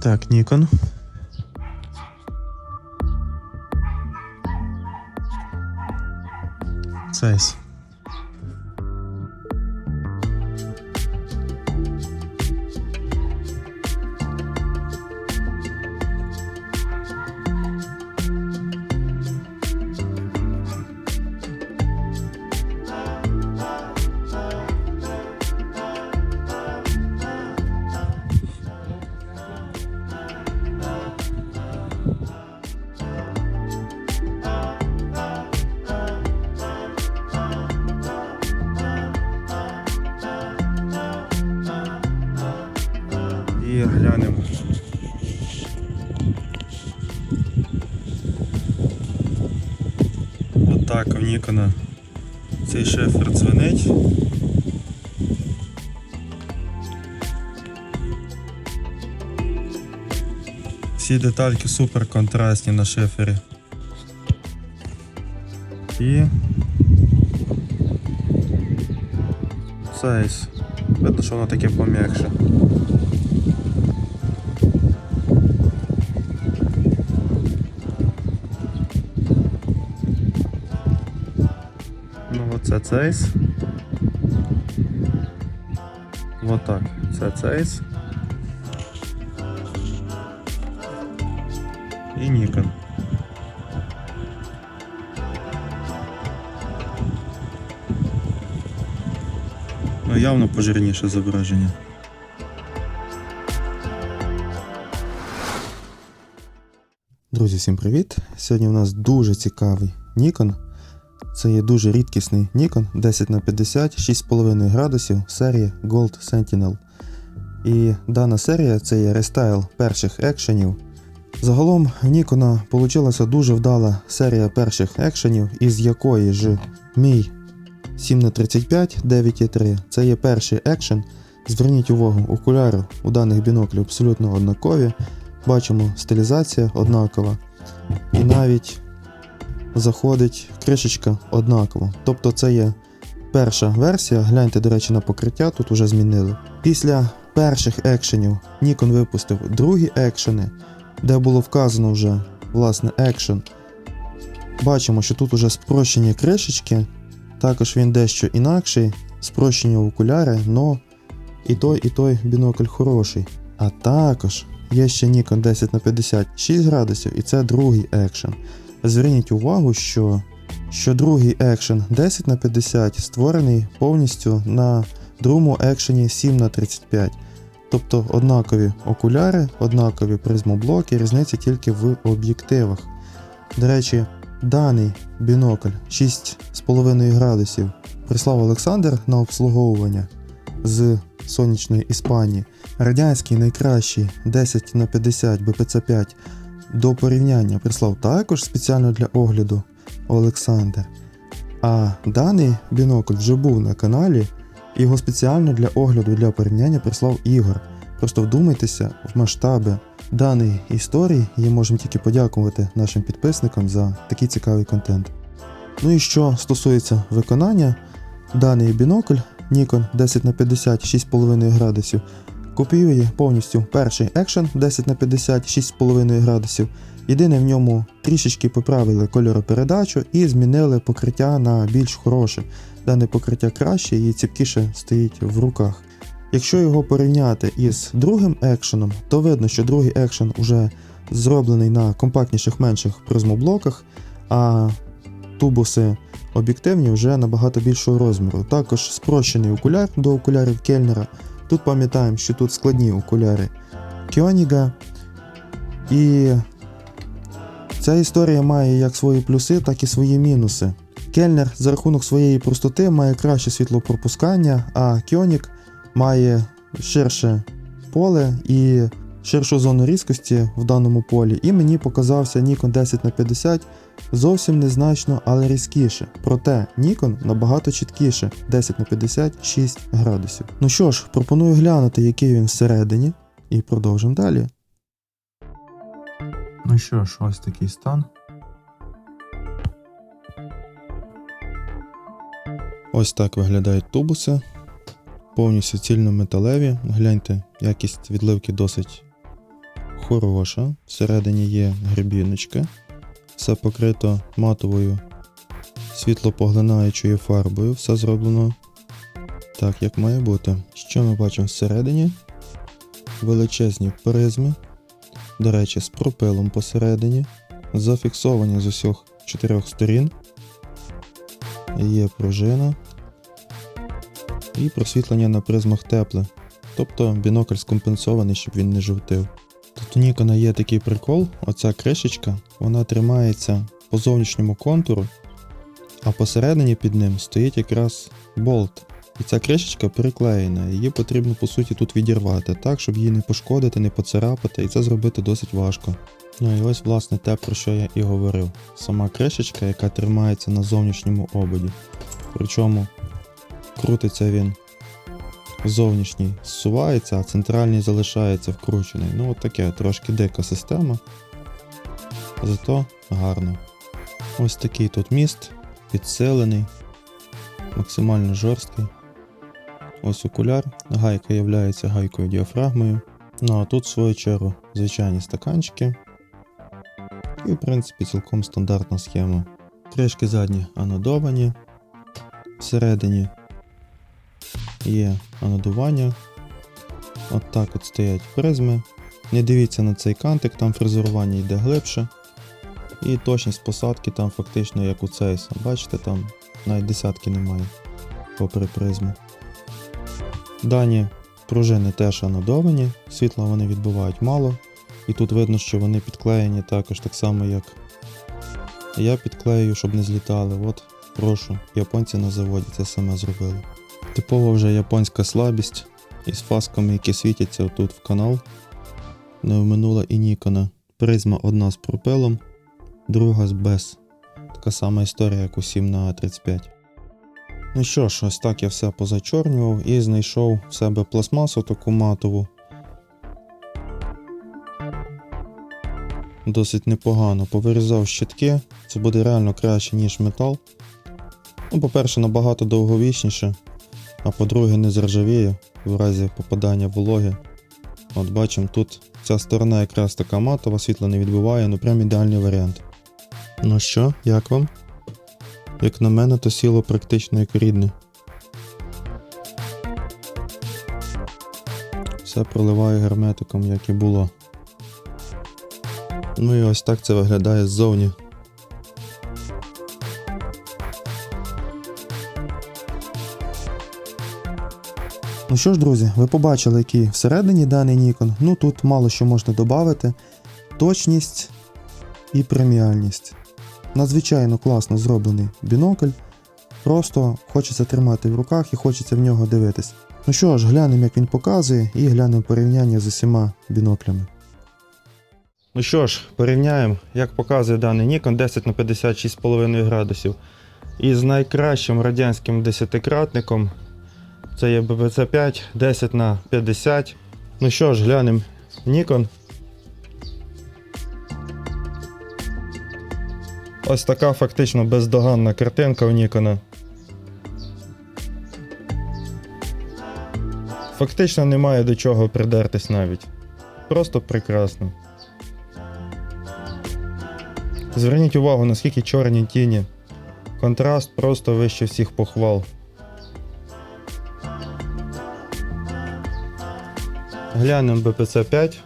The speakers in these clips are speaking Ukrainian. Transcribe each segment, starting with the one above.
Так, Нікон. Цейс. І глянемо. Отак у Нікона цей шифер дзвенить. Всі детальки супер контрастні на шифері. І Сейс. Видно, що воно таке пом'якше. Ну оце цейс. Вот так. Це цейс. І Nikon. Ну явно пожирніше зображення. Друзі, всім привіт! Сьогодні у нас дуже цікавий Nikon. Це є дуже рідкісний Nikon 10х50 6,5 градусів серії Gold Sentinel. І дана серія це є рестайл перших екшенів. Загалом в Nikon вийшла дуже вдала серія перших екшенів, із якої ж мій 7х35 9,3 це є перший екшен. Зверніть увагу, окуляри у даних біноклів абсолютно однакові. Бачимо, стилізація однакова. І навіть заходить кришечка однаково. Тобто це є перша версія. Гляньте, до речі, на покриття тут уже змінили. Після перших екшенів Nikon випустив другі екшени, де було вказано вже власне екшен. Бачимо, що тут уже спрощені кришечки. Також він дещо інакший, спрощені окуляри, но і той, і той бінокль хороший. А також є ще Nikon 10 на 50 6 градусів, і це другий екшен. Зверніть увагу, що, що другий екшен 10 на 50 створений повністю на другому екшені 7 на 35 Тобто однакові окуляри, однакові призмоблоки, різниця тільки в об'єктивах. До речі, даний бінокль 6,5 градусів прислав Олександр на обслуговування з сонячної Іспанії. Радянський найкращий 10 на 50 BPC5 до порівняння прислав також спеціально для огляду Олександр. А даний бінокль вже був на каналі, його спеціально для огляду для порівняння прислав Ігор. Просто вдумайтеся в масштаби даної історії і можемо тільки подякувати нашим підписникам за такий цікавий контент. Ну і що стосується виконання, даний бінокль Nikon 10 на 50 6,5 градусів копіює повністю перший екшен 10 на 50 6,5 градусів. Єдине в ньому трішечки поправили кольоропередачу і змінили покриття на більш хороше. Дане покриття краще і ціпкіше стоїть в руках. Якщо його порівняти із другим екшеном, то видно, що другий екшен вже зроблений на компактніших менших призмоблоках, а тубуси об'єктивні вже набагато більшого розміру. Також спрощений окуляр до окулярів Кельнера. Тут пам'ятаємо, що тут складні окуляри Кьоніга. І ця історія має як свої плюси, так і свої мінуси. Кельнер за рахунок своєї простоти має краще світлопропускання, а Кьонік має ширше поле і ширшу зону різкості в даному полі. І мені показався Nikon 10 на 50 зовсім незначно, але різкіше. Проте Nikon набагато чіткіше 10 на 50 6 градусів. Ну що ж, пропоную глянути, який він всередині, і продовжимо далі. Ну що ж, ось такий стан. Ось так виглядають тубуси. Повністю цільнометалеві. Гляньте, якість відливки досить хороша. Всередині є грибіночка. Все покрито матовою світлопоглинаючою фарбою. Все зроблено так, як має бути. Що ми бачимо всередині? Величезні призми. До речі, з пропилом посередині. Зафіксовані з усіх чотирьох сторін. Є пружина. І просвітлення на призмах тепле. Тобто бінокль скомпенсований, щоб він не жовтив. Тут у Нікона є такий прикол, оця кришечка, вона тримається по зовнішньому контуру, а посередині під ним стоїть якраз болт. І ця кришечка приклеєна, її потрібно по суті тут відірвати, так, щоб її не пошкодити, не поцарапати, і це зробити досить важко. Ну і ось власне те, про що я і говорив. Сама кришечка, яка тримається на зовнішньому ободі. Причому крутиться він зовнішній зсувається, а центральний залишається вкручений. Ну, от таке трошки дика система. Зато гарно. Ось такий тут міст, підсилений, максимально жорсткий. Ось окуляр, гайка є гайкою діафрагмою. Ну а тут, в свою чергу, звичайні стаканчики. І, в принципі, цілком стандартна схема. Кришки задні анодовані. Всередині є анодування. От так от стоять призми. Не дивіться на цей кантик, там фрезерування йде глибше. І точність посадки там фактично як у цейса. Бачите, там навіть десятки немає попри призму. Дані пружини теж анодовані, світла вони відбувають мало. І тут видно, що вони підклеєні також так само, як я підклею, щоб не злітали. От, прошу, японці на заводі це саме зробили. Типова вже японська слабість із фасками, які світяться тут в канал. Не вминула і Нікона. Призма одна з пропилом, друга з без. Така сама історія, як у 7 на 35. Ну що ж, ось так я все позачорнював і знайшов в себе пластмасу таку матову. Досить непогано. Повирізав щитки, це буде реально краще, ніж метал. Ну, по-перше, набагато довговічніше, а по-друге, не заржавіє в разі попадання вологи. От бачимо, тут ця сторона якраз така матова, світло не відбиває, ну прям ідеальний варіант. Ну що, як вам? Як на мене, то сіло практично як рідне. Все проливаю герметиком, як і було. Ну і ось так це виглядає ззовні. Ну що ж, друзі, ви побачили, який всередині даний Nikon. Ну тут мало що можна додати. Точність і преміальність. Надзвичайно класно зроблений бінокль. Просто хочеться тримати в руках і хочеться в нього дивитись. Ну що ж, глянемо, як він показує, і глянемо порівняння з усіма біноклями. Ну що ж, порівняємо, як показує даний Nikon 10 на 56,5 градусів. із найкращим радянським десятикратником. Це є bbc 5 10 на 50. Ну що ж, глянемо Nikon. Ось така фактично бездоганна картинка у Нікона. Фактично немає до чого придертись навіть. Просто прекрасно. Зверніть увагу, наскільки чорні тіні. Контраст просто вище всіх похвал. Глянемо BPC 5.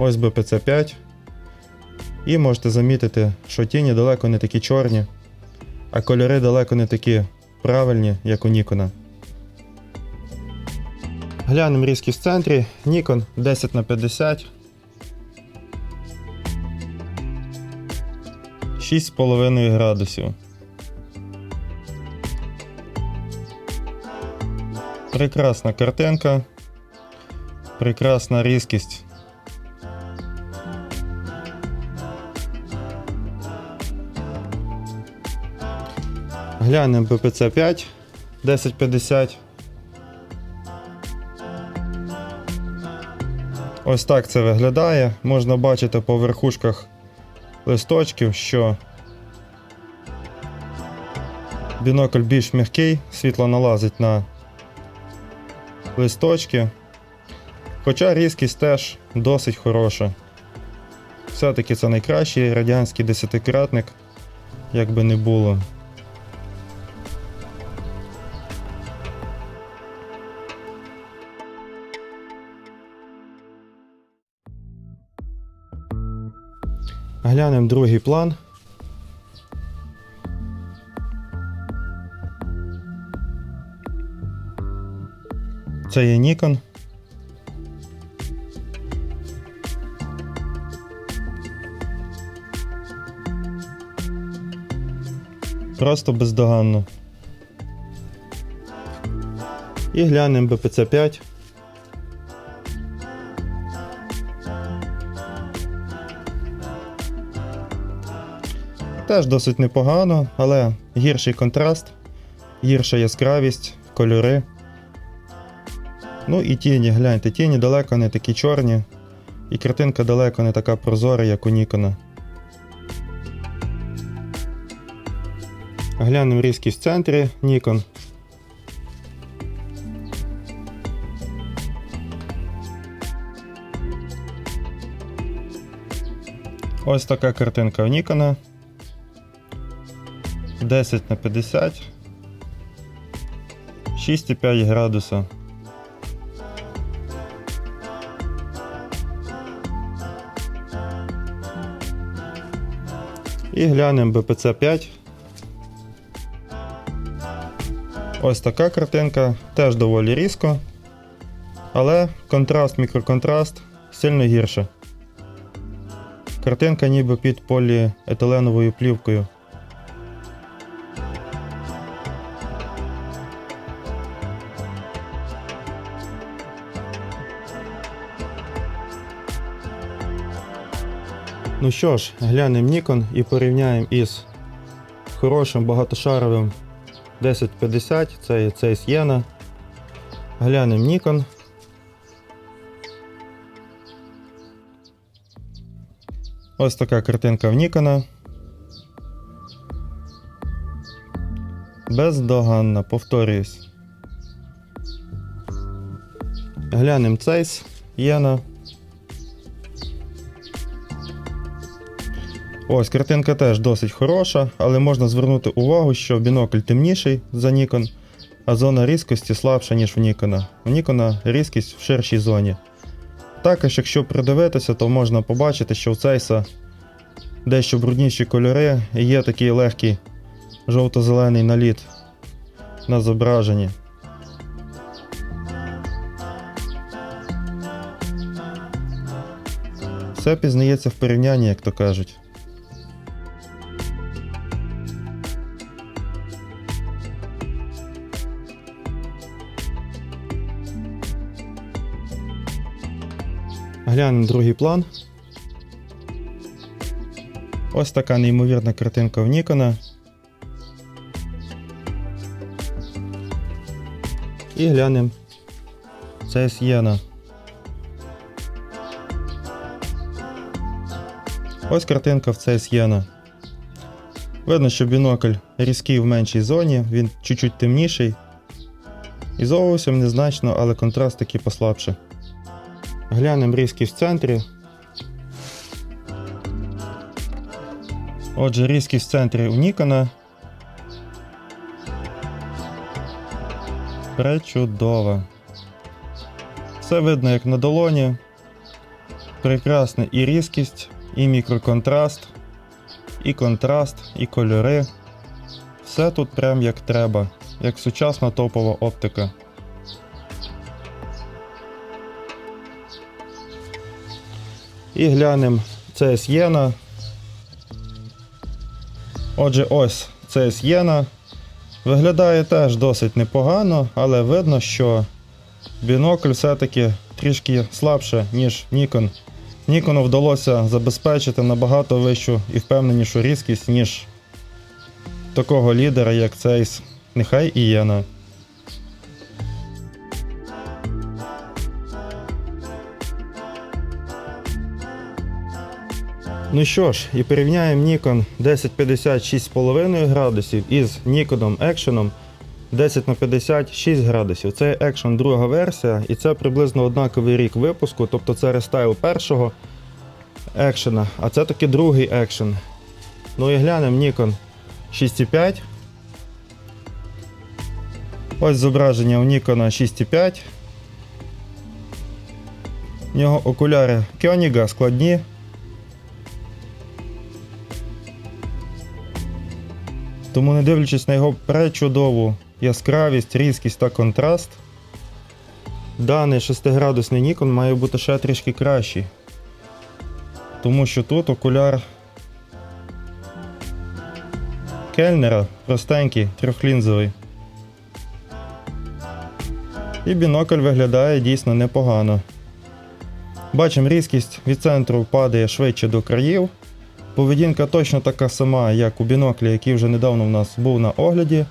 Ось BPC 5. І можете замітити, що тіні далеко не такі чорні, а кольори далеко не такі правильні, як у Нікона. Глянемо різкість в центрі. Nikon 10 на 50. 6,5 градусів. Прекрасна картинка. Прекрасна різкість. Глянемо BPC 5 1050. Ось так це виглядає. Можна бачити по верхушках листочків, що бінокль більш м'який, світло налазить на листочки. Хоча різкість теж досить хороша. Все-таки це найкращий радянський десятикратник, як би не було. Глянемо другий план. Це є Nikon. Просто бездоганно. І глянемо BPC 5. Теж досить непогано, але гірший контраст, гірша яскравість, кольори. Ну і тіні, гляньте, тіні далеко не такі чорні, і картинка далеко не така прозора, як у Нікона. Глянемо різкість в центрі Nikon. Ось така картинка в Нікона. 10 на 50. 6,5 градуса. І глянемо BPC 5. Ось така картинка, теж доволі різко. Але контраст, мікроконтраст сильно гірше. Картинка ніби під поліетиленовою плівкою. Ну що ж, глянемо Nikon і порівняємо із хорошим багатошаровим 1050, це цей Siena. Глянемо Nikon. Ось така картинка в Нікона. Бездоганна, повторююсь. Глянемо цей Єна. Ось картинка теж досить хороша, але можна звернути увагу, що бінокль темніший за Nikon, а зона різкості слабша, ніж у Нікона. У Нікона різкість в ширшій зоні. Також, якщо придивитися, то можна побачити, що у цейса дещо брудніші кольори і є такий легкий жовто-зелений наліт на зображенні. Все пізнається в порівнянні, як то кажуть. Глянемо другий план. Ось така неймовірна картинка в Нікона. І глянемо. Це Сієна. Ось картинка в це Сієна. Видно, що бінокль різкий в меншій зоні, він чуть-чуть темніший. І зовсім незначно, але контраст таки послабше. Глянемо різкість в центрі. Отже, різкість в центрі у Нікона. Пречудова. Все видно як на долоні. Прекрасна і різкість, і мікроконтраст, і контраст, і кольори. Все тут прям як треба, як сучасна топова оптика. І глянемо це С'єна. Отже, ось це С'єна. Виглядає теж досить непогано, але видно, що бінокль все-таки трішки слабше, ніж Nikon. Нікону вдалося забезпечити набагато вищу і впевненішу різкість, ніж такого лідера, як цей, нехай і Єна. Ну що ж, і порівняємо Nikon 1050 6,5 градусів із Nikon Action 10 на 50 6 градусів. Це Action друга версія, і це приблизно однаковий рік випуску, тобто це рестайл першого екшена, а це таки другий екшен. Ну і глянемо Nikon 6,5. Ось зображення у Nikon 6,5. У нього окуляри Кьоніга складні. Тому, не дивлячись на його пречудову яскравість, різкість та контраст, даний 6-градусний Nikon має бути ще трішки кращий. Тому що тут окуляр Кельнера простенький, трьохлінзовий. І бінокль виглядає дійсно непогано. Бачимо, різкість від центру падає швидше до країв. Поведінка точно така сама, як у біноклі, який вже недавно в нас був на огляді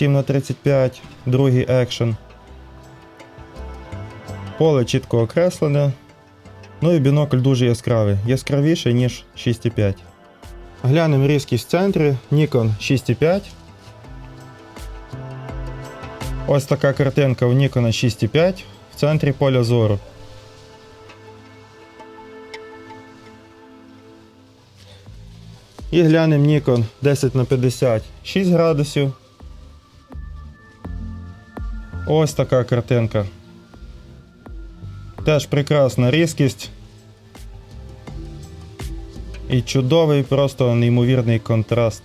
7х35, другий екшен. Поле чітко окреслене. Ну і бінокль дуже яскравий, яскравіший, ніж 6,5. Глянемо різкість в центрі Nikon 6,5. Ось така картинка у Nikon 6,5 в центрі поля зору. І глянемо Nikon 10 на 50 6 градусів. Ось така картинка. Теж прекрасна різкість. І чудовий, просто неймовірний контраст.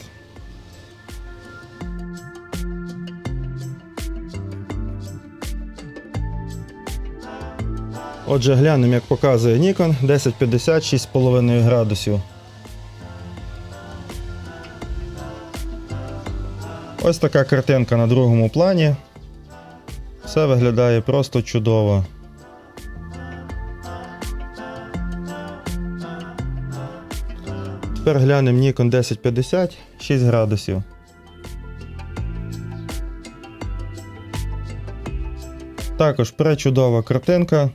Отже, глянемо, як показує Nikon 1050 6,5 градусів. Ось така картинка на другому плані. Все виглядає просто чудово. Тепер глянемо Nikon 1050 6 градусів. Також пречудова картинка.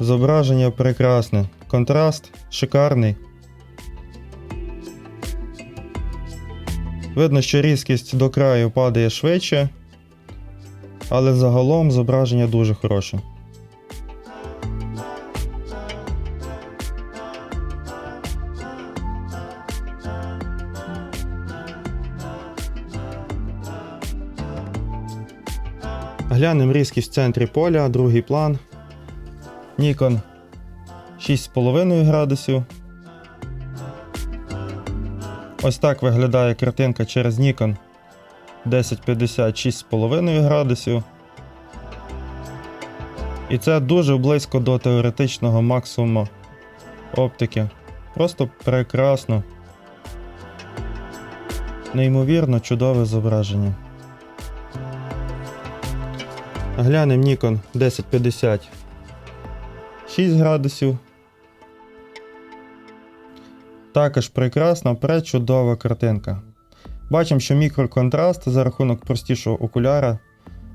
Зображення прекрасне. Контраст шикарний. Видно, що різкість до краю падає швидше, але загалом зображення дуже хороше. Глянемо різкість в центрі поля, другий план. Nikon 6,5 градусів. Ось так виглядає картинка через Nikon 1050 6,5 градусів. І це дуже близько до теоретичного максимуму оптики. Просто прекрасно. Неймовірно чудове зображення. Глянемо Nikon 1050 6 градусів. Також прекрасна, пречудова картинка. Бачимо, що мікроконтраст за рахунок простішого окуляра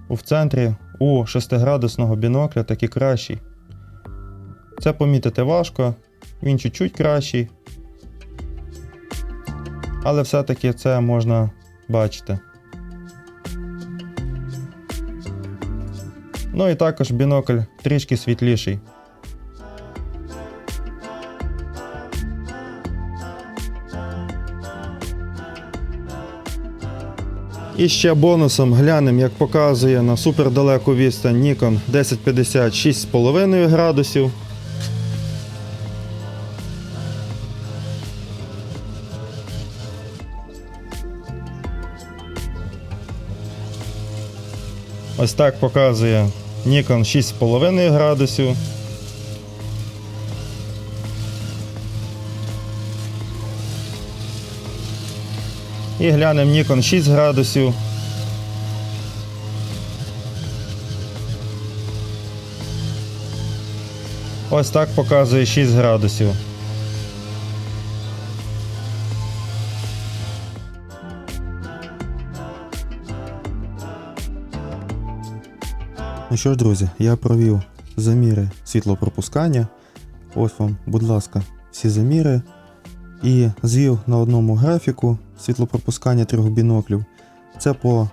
в центрі у 6-градусного бінокля такий кращий. Це помітити важко, він чуть-чуть кращий. Але все-таки це можна бачити. Ну і також бінокль трішки світліший. І ще бонусом глянемо, як показує на супердалеку відстань Nikon 1050 6,5 градусів. Ось так показує Nikon 6,5 градусів. І глянемо Nikon 6 градусів. Ось так показує 6 градусів. Ну що ж, друзі, я провів заміри світлопропускання. Ось вам, будь ласка, всі заміри. І звів на одному графіку світлопропускання трьох біноклів. Це по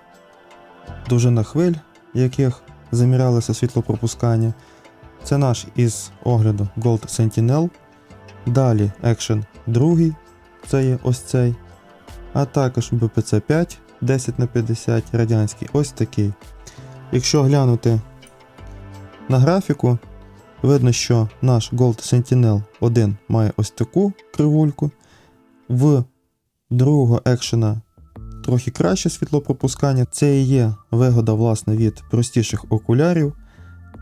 довжина хвиль, яких замірялося світлопропускання. Це наш із огляду Gold Sentinel. Далі Action 2, це є ось цей. А також BPC 5 10 на 50 радянський, ось такий. Якщо глянути на графіку, видно, що наш Gold Sentinel 1 має ось таку кривульку. В другого екшена трохи краще світлопропускання. Це і є вигода власне від простіших окулярів.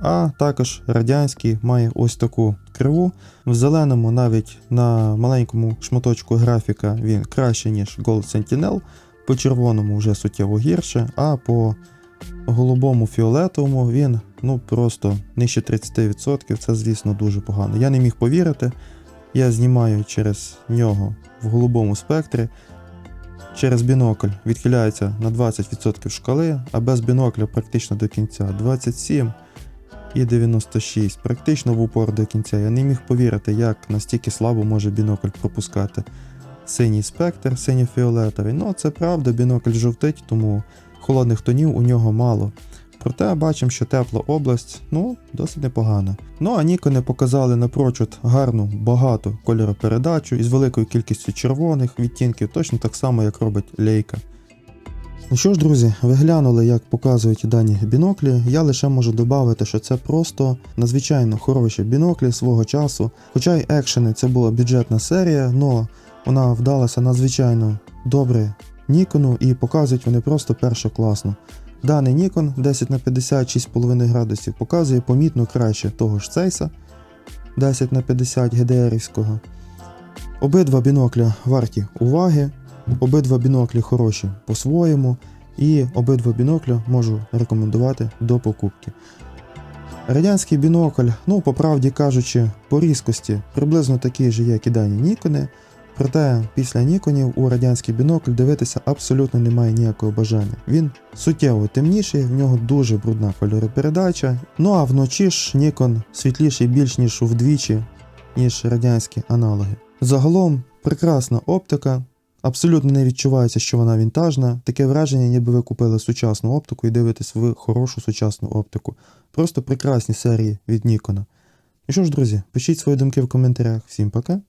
А також радянський має ось таку криву. В зеленому, навіть на маленькому шматочку графіка, він краще, ніж Gold Sentinel. По червоному вже суттєво гірше, а по голубому фіолетовому він ну просто нижче 30%. Це, звісно, дуже погано. Я не міг повірити. Я знімаю через нього в голубому спектрі. Через бінокль відхиляється на 20% шкали, а без бінокля практично до кінця 27 і 96, практично в упор до кінця. Я не міг повірити, як настільки слабо може бінокль пропускати синій спектр, синьо-фіолетовий. Ну, це правда, бінокль жовтить, тому холодних тонів у нього мало. Проте бачимо, що тепла область ну, досить непогана. Ну а Нікони показали напрочуд гарну, багату кольоропередачу із великою кількістю червоних відтінків, точно так само, як робить лейка. Ну що ж, друзі, ви глянули, як показують дані біноклі. Я лише можу додати, що це просто надзвичайно хороші біноклі свого часу. Хоча й екшени це була бюджетна серія, але вона вдалася надзвичайно добре Нікону і показують вони просто першокласно. Даний Nikon 10 на 56,5 градусів показує помітно краще того ж цейса 10 на 50 GDR-івського. Обидва бінокля варті уваги, обидва біноклі хороші по-своєму, і обидва бінокля можу рекомендувати до покупки. Радянський бінокль, ну, по правді кажучи, по різкості приблизно такий же, як і дані Нікони. Проте після Ніконів у радянський бінокль дивитися абсолютно немає ніякого бажання. Він суттєво темніший, в нього дуже брудна кольоропередача. Ну а вночі ж Нікон світліший більш ніж вдвічі, ніж радянські аналоги. Загалом прекрасна оптика, абсолютно не відчувається, що вона вінтажна. Таке враження, ніби ви купили сучасну оптику і дивитесь в хорошу сучасну оптику. Просто прекрасні серії від Нікона. Ну що ж, друзі, пишіть свої думки в коментарях. Всім пока!